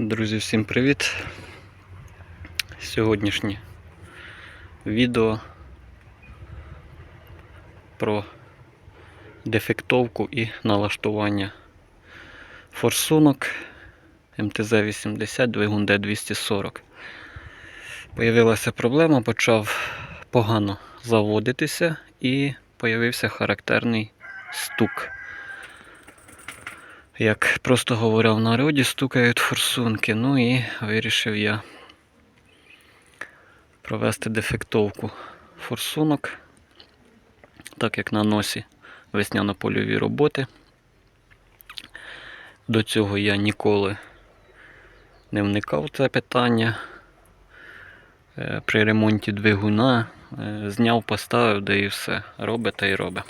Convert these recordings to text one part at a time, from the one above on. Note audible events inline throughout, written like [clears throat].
Друзі, всім привіт! Сьогоднішнє відео про дефектовку і налаштування форсунок МТЗ-80 двигун Д240. Появилася проблема, почав погано заводитися і появився характерний стук. Як просто говоря в народі, стукають форсунки. Ну і вирішив я провести дефектовку форсунок, так як на носі весняно-польові роботи. До цього я ніколи не вникав в це питання. Е, При ремонті двигуна е, зняв, поставив, да і все. Робить та й робить.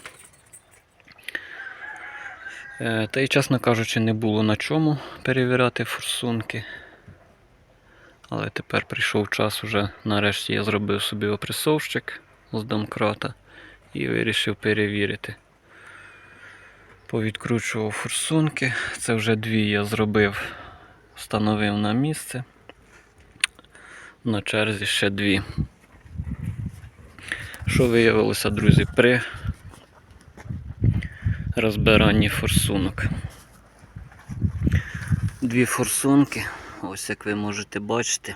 Е, Та й, чесно кажучи, не було на чому перевіряти форсунки. Але тепер прийшов час уже, нарешті я зробив собі опресовщик з домкрата і вирішив перевірити. Повідкручував форсунки. Це вже дві я зробив, встановив на місце. На черзі ще дві. Що виявилося, друзі, при розбиранні форсунок. Дві форсунки, ось як ви можете бачити.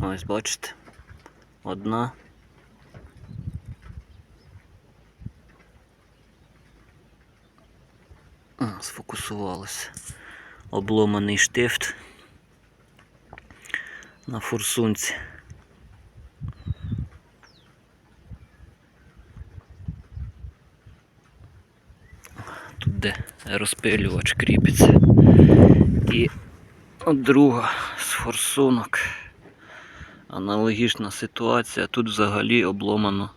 Ось бачите. Одна. Сфокусувалося. Обломаний штифт на форсунці. Тут де розпилювач кріпиться. І друга з форсунок. Аналогічна ситуація. Тут взагалі обломано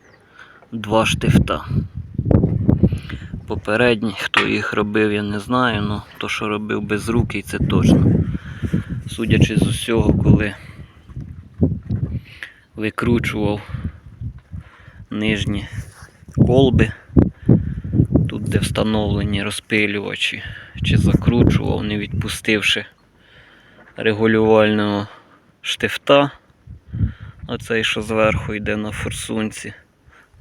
два штифта. Попередні, хто їх робив, я не знаю, але то, що робив без руки, це точно. Судячи з усього, коли викручував нижні колби, де встановлені розпилювачі, чи закручував, не відпустивши регулювального штифта, оцей, що зверху йде на форсунці,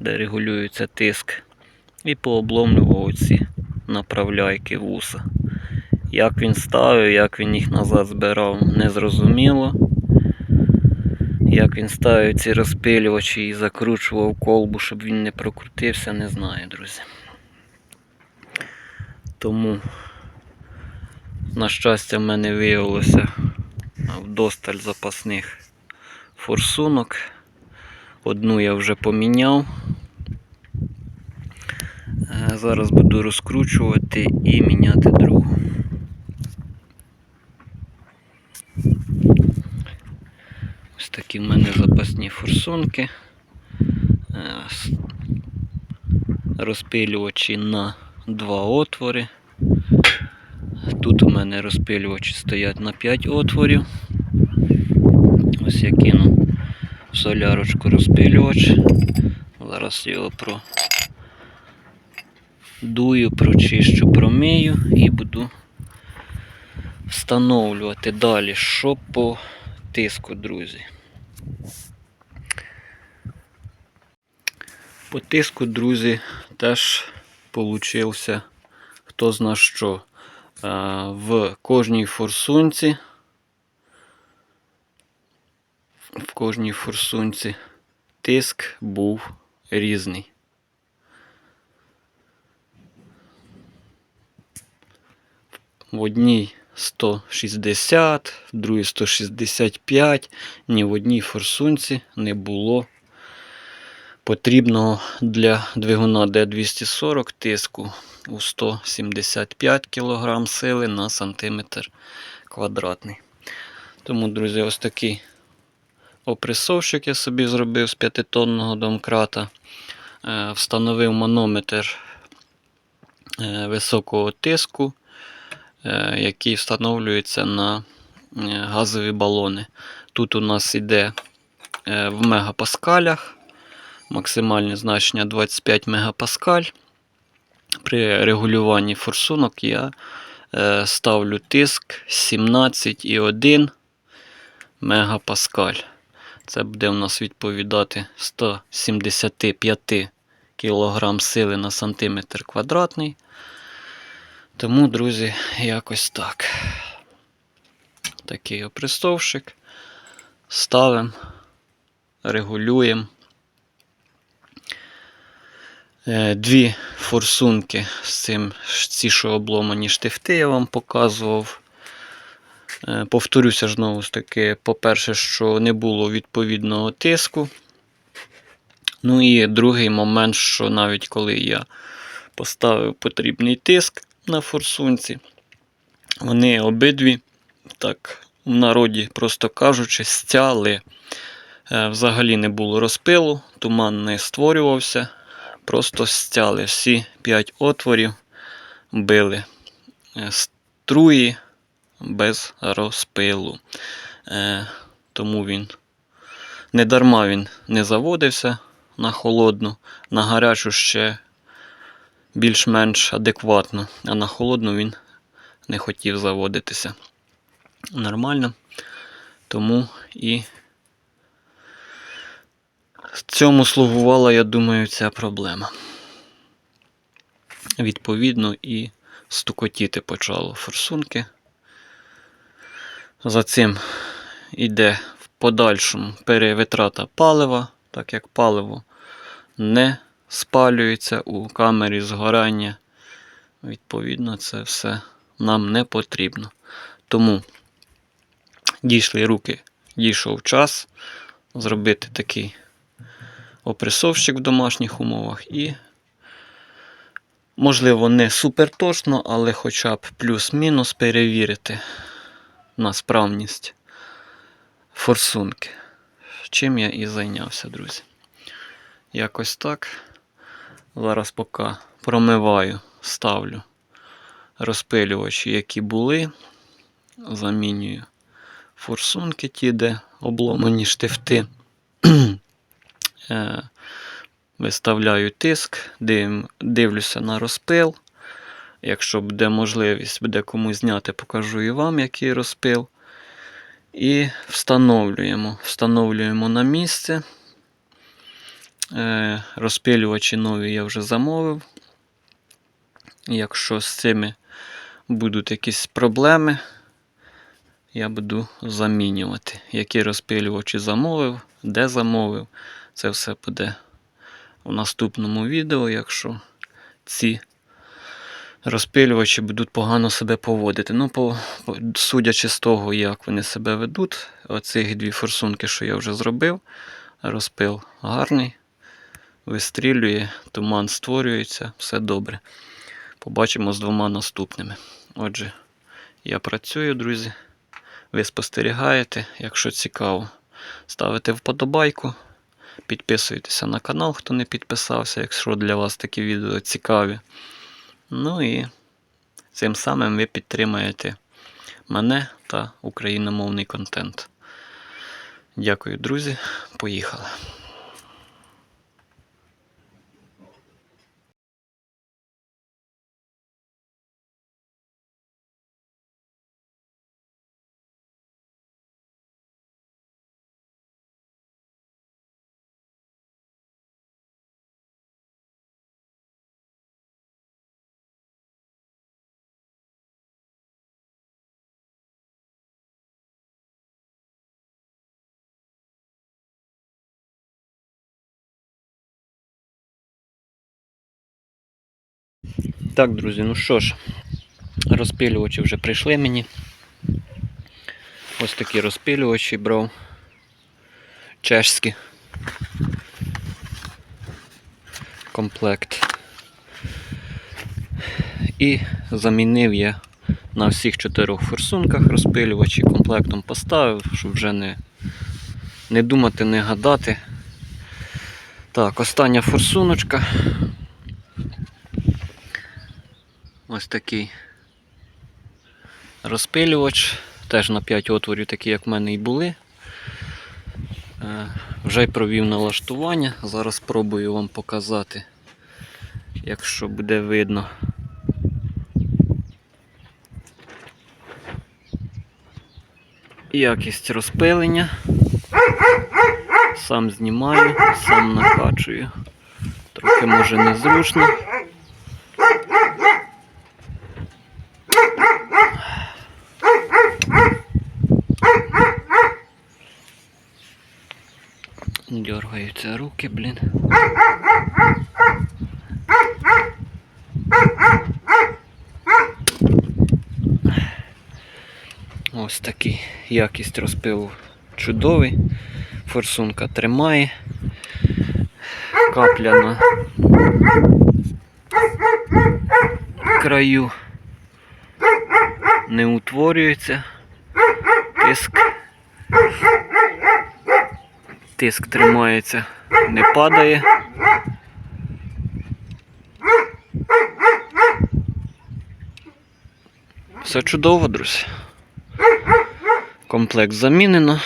де регулюється тиск, і пообломлював ці направляйки вуса. Як він ставив, як він їх назад збирав, не зрозуміло. Як він ставив ці розпилювачі і закручував колбу, щоб він не прокрутився, не знаю, друзі. Тому, на щастя, в мене виявилося вдосталь запасних форсунок. Одну я вже поміняв. Е, Зараз буду розкручувати і міняти другу. Ось такі в мене запасні форсунки. Е, Розпилювачі на два отвори. Тут у мене розпилювачі стоять на 5 отворів. Ось я кину в солярочку розпилювач. Зараз його про дую, прочищу, промию і буду встановлювати далі, що по тиску, друзі. По тиску, друзі, теж получився хто зна що. Е, В кожній форсунці. В кожній форсунці тиск був різний. В одній 160, в другій 165. Ні в одній форсунці не було потрібного для двигуна D240 тиску у 175 кг сили на сантиметр квадратний. Тому, друзі, ось такий опресовщик я собі зробив з 5-тонного домкрата. Е, Встановив манометр е, високого тиску, е, який встановлюється на газові балони. Тут у нас йде в мегапаскалях максимальне значення 25 мегапаскаль. при регулюванні форсунок я е, ставлю тиск 17,1 мегапаскаль. Це буде у нас відповідати 175 кг сили на сантиметр квадратний. Тому, друзі, якось так. Такий опресовщик. Ставимо, регулюємо. Е, Дві форсунки з цим, ці, обломані штифти, я вам показував. Е, Повторюся знову ж таки, по-перше, що не було відповідного тиску. Ну і другий момент, що навіть коли я поставив потрібний тиск на форсунці, вони обидві, так в народі, просто кажучи, стяли. Е, Взагалі не було розпилу, туман не створювався, просто стяли всі 5 отворів, били Е, струї без розпилу. Е, Тому він не дарма він не заводився на холодну, на гарячу ще більш-менш адекватно, а на холодну він не хотів заводитися нормально. Тому і цьому слугувала, я думаю, ця проблема. Відповідно, і стукотіти почало форсунки. За цим йде в подальшому перевитрата палива, так як паливо не спалюється у камері згорання. Відповідно, це все нам не потрібно. Тому дійшли руки, дійшов час зробити такий опресовщик в домашніх умовах і, можливо, не супер точно, але хоча б плюс-мінус перевірити на справність форсунки. Чим я і зайнявся, друзі. Якось так. Зараз поки промиваю, ставлю розпилювачі, які були. Замінюю форсунки, ті, де обломані штифти. [clears throat] Е, Виставляю тиск, див, дивлюся на розпил. Якщо буде можливість, буде комусь зняти, покажу і вам, який розпил. І встановлюємо. Встановлюємо на місце. Е, Розпилювачі нові я вже замовив. Якщо з цими будуть якісь проблеми, я буду замінювати. Які розпилювачі замовив, де замовив. Це все буде у наступному відео, якщо ці розпилювачі будуть погано себе поводити. Ну, по, судячи з того, як вони себе ведуть, оцих дві форсунки, що я вже зробив, розпил гарний, вистрілює, туман створюється, все добре. Побачимо з двома наступними. Отже, я працюю, друзі. Ви спостерігаєте, якщо цікаво, ставите вподобайку. Підписуйтеся на канал, хто не підписався, якщо для вас такі відео цікаві. Ну і цим самим ви підтримаєте мене та україномовний контент. Дякую, друзі. Поїхали. Так, друзі, ну що ж, розпилювачі вже прийшли мені. Ось такі розпилювачі брав. Чешські. Комплект. І замінив я на всіх чотирьох форсунках розпилювачі, комплектом поставив, щоб вже не, не думати, не гадати. Так, остання форсуночка. Ось такий розпилювач. Теж на 5 отворів, такі, як в мене і були. Е, Вже й провів налаштування. Зараз спробую вам показати, якщо буде видно. Якість розпилення. Сам знімаю, сам накачую. Трохи може незручно. Руки, блін. Ось такий якість розпилу чудовий. Форсунка тримає. Капля на краю не утворюється. Тиск. Тиск тримається, не падає. Все чудово, друзі. Комплект замінено.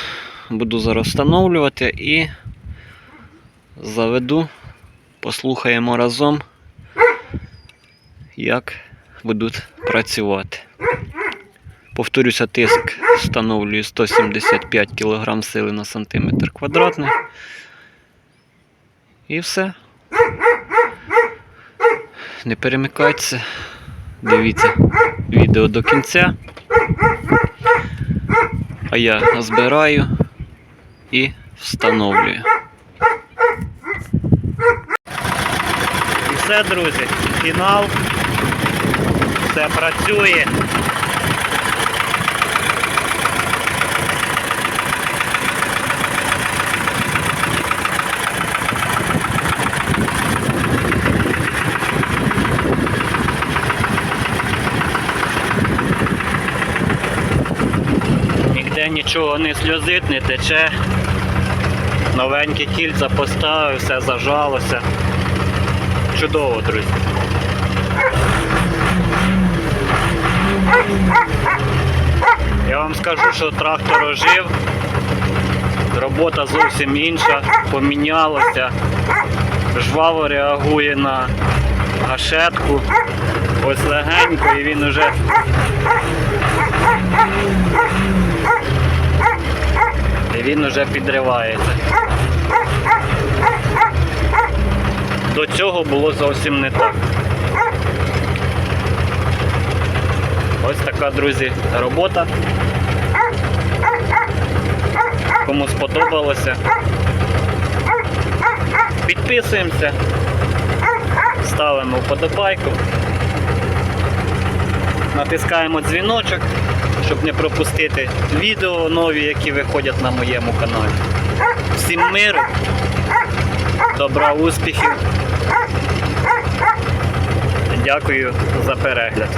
Буду зараз встановлювати і заведу, послухаємо разом, як будуть працювати. Повторюся, тиск встановлюю 175 кг сили на сантиметр квадратний. І все. Не перемикайтеся. Дивіться відео до кінця. А я збираю і встановлюю. І все, друзі, фінал. Все працює. Нічого не сльозить, не тече. Новенькі кільця поставив, все зажалося. Чудово, друзі. Я вам скажу, що трактор ожив. Робота зовсім інша, помінялася. Жваво реагує на гашетку. Ось легенько і він уже він уже підривається. До цього було зовсім не так. Ось така, друзі, робота. Кому сподобалося. Підписуємося, ставимо вподобайку, натискаємо дзвіночок, щоб не пропустити відео нові, які виходять на моєму каналі. Всім миру, добра, успіхів. Дякую за перегляд.